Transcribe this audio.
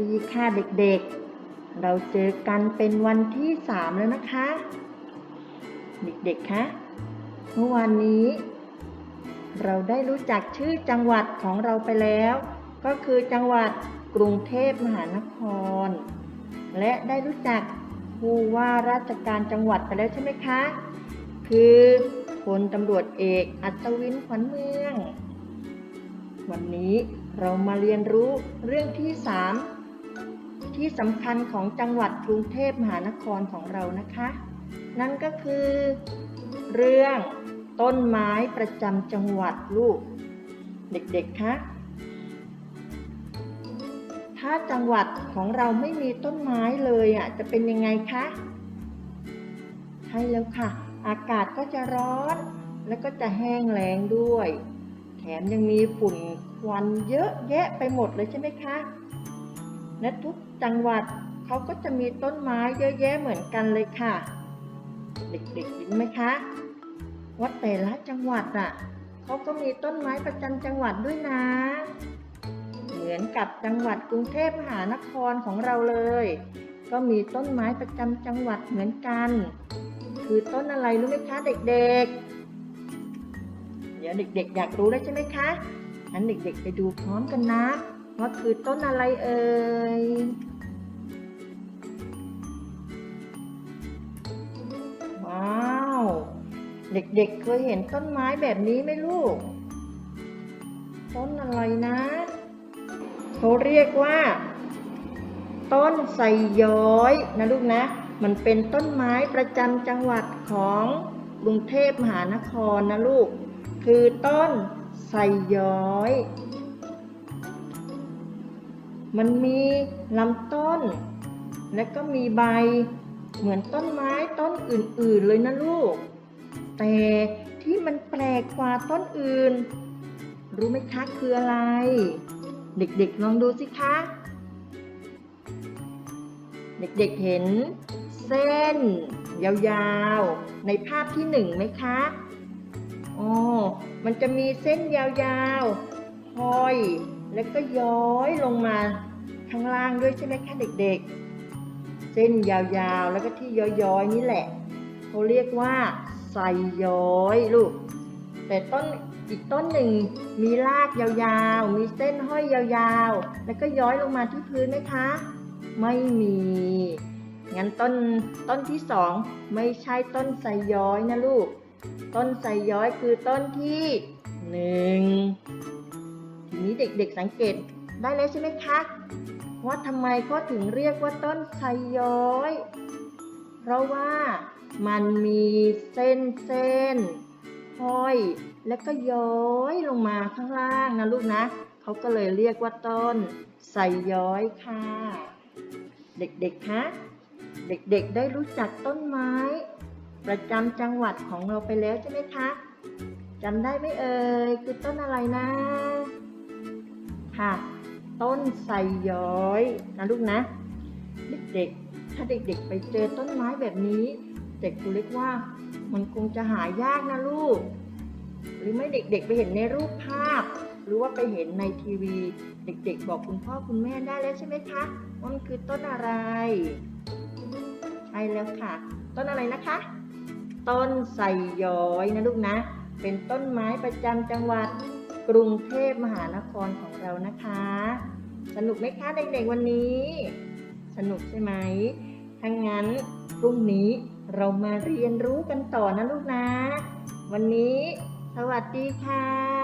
ดีค่ะเด็กๆ เราเจอกันเป็นวันที่สามแล้วนะคะ เด็กๆ คะ เมื่อวานนี้ เราได้รู้จักชื่อจังหวัดของเราไปแล้ว ก็คือจังหวัดกรุงเทพมหานคร และได้รู้จักผู้ว่าราชการจังหวัดไปแล้วใช่ไหมคะ คือพลตำรวจเอกอัศวินขวัญเมือง วันนี้เรามาเรียนรู้เรื่องที่ 3 ที่สำคัญของจังหวัดกรุงเทพมหานครของเรานะคะ นั่นก็คือ เรื่องต้นไม้ประจำจังหวัดลูก เด็กๆคะถ้าจังหวัดของเราไม่มีต้นไม้เลยอะจะเป็นยังไงคะใช่แล้วค่ะ อากาศก็จะร้อน แล้วก็จะแห้งแล้งด้วย แถมยังมีฝุ่นควันเยอะแยะไปหมดเลยใช่ไหมคะ และทุกจังหวัดเขาก็จะมีต้นไม้เยอะแยะเหมือนกันเลยค่ะ เด็กๆเห็นไหมคะว่าแต่ละจังหวัดอะเขาก็มีต้นไม้ประจำจังหวัดด้วยนะ เหมือนกับจังหวัดกรุงเทพมหานครของเราเลย ก็มีต้นไม้ประจำจังหวัดเหมือนกัน คือต้นอะไรรู้ไหมคะเด็กๆ เดี๋ยวเด็กๆ อยากรู้แล้วใช่ไหมคะงั้นเด็กๆ ไปดูพร้อมกันนะ ว่าคือต้นอะไรเอ่ยว้าว เด็กๆ เคยเห็นต้นไม้แบบนี้ไหมลูก ต้นอะไรนะเขาเรียกว่า ต้นไทรย้อยนะลูกนะ มันเป็นต้นไม้ประจำจังหวัดของกรุงเทพมหานครนะลูก คือต้นไทรย้อย มันมีลำต้น และก็มีใบเหมือนต้นไม้ต้นอื่นๆเลยนะลูก แต่ที่มันแปลกกว่าต้นอื่น รู้ไหมคะคืออะไร เด็กๆลองดูสิคะ เด็กๆเห็นเส้น ยาวๆ ในภาพที่หนึ่งไหมคะอ๋อมันจะมีเส้นยาวๆห้อย แล้วก็ย้อยลงมาข้างล่างด้วยใช่ไหมคะเด็กๆ เส้นยาวๆ แล้วก็ที่ย้อยๆนี่แหละเขาเรียกว่าไซย้อยลูก แต่ต้นอีกต้นหนึ่งมีรากยาวๆ มีเส้นห้อยยาวๆ แล้วก็ย้อยลงมาที่พื้นไหมคะ ไม่มี งั้นต้นต้นที่สองไม่ใช่ต้นไทรย้อยนะลูก ต้นไทรย้อยคือต้นที่หนึ่ง นี้เด็กๆสังเกตได้แล้วใช่ไหมคะว่าทำไมเขาถึงเรียกว่าต้นไทรย้อย เพราะว่ามันมีเส้นเส้นห้อย แล้วก็ย้อยลงมาข้างล่างนะลูกนะเขาก็เลยเรียกว่าต้นไทรย้อยค่ะ เด็กๆคะเด็กๆได้รู้จักต้นไม้ ประจำจังหวัดของเราไปแล้วใช่ไหมคะจำได้ไหมเอ่ยคือต้นอะไรนะ ค่ะ ต้นไทรย้อยนะลูกนะ เด็กๆ ถ้าเด็กๆ ไปเจอต้นไม้แบบนี้ เด็กตัวเล็กว่ามันคงจะหายากนะลูก หรือไม่เด็กๆ ไปเห็นในรูปภาพ หรือว่าไปเห็นในทีวี เด็กๆ บอกคุณพ่อคุณแม่ได้แล้วใช่ไหมคะว่ามันคือต้นอะไรใช่แล้วค่ะ ต้นอะไรนะคะ ต้นไทรย้อยนะลูกนะ เป็นต้นไม้ประจำจังหวัด กรุงเทพมหานครของเรานะคะ สนุกไหมคะเด็กๆวันนี้ สนุกใช่ไหมถ้างั้นพรุ่งนี้เรามาเรียนรู้กันต่อนะลูกนะ วันนี้ สวัสดีค่ะ